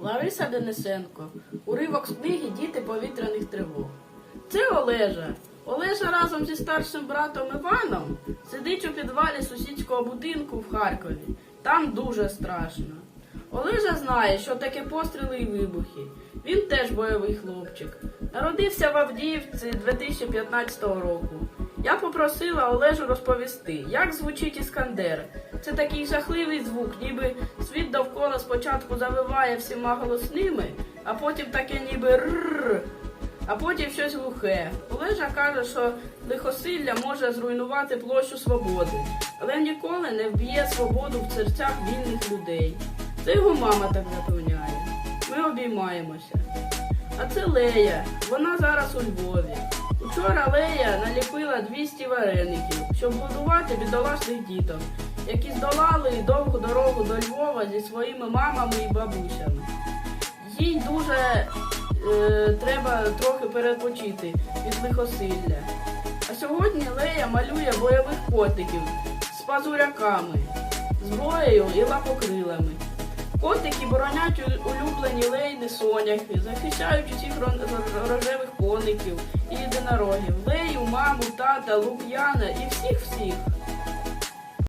Лариса Денисенко. Уривок з книги Діти повітряних тривог. Це Олежа. Олежа разом зі старшим братом Іваном сидить у підвалі сусідського будинку в Харкові. Там дуже страшно. Олежа знає, що таке постріли і вибухи. Він теж бойовий хлопчик. Народився в Авдіївці 2015 року. Я попросила Олежу розповісти, як звучить іскандер. Це такий жахливий звук, ніби світ довкола спочатку завиває всіма голосними, а потім таке ніби рррр, а потім щось глухе. Олежа каже, що лихосилля може зруйнувати площу свободи, але ніколи не вб'є свободу в серцях вільних людей. Це його мама так запевняє. Ми обіймаємося. А це Лея. Вона зараз у Львові. Учора 200 вареників, щоб годувати бідолашних діток, які здолали довгу дорогу до Львова зі своїми мамами і бабусями. Їй дуже е, треба трохи перепочити від лихосилля. А сьогодні Лея малює бойових котиків з пазуряками, зброєю і лапокрилами. Котики боронять улюблені лейни соняхи, захищають усіх ро- ро- рожевих коників і єдинорогів, маму, тата, лук'яна і всіх-всіх.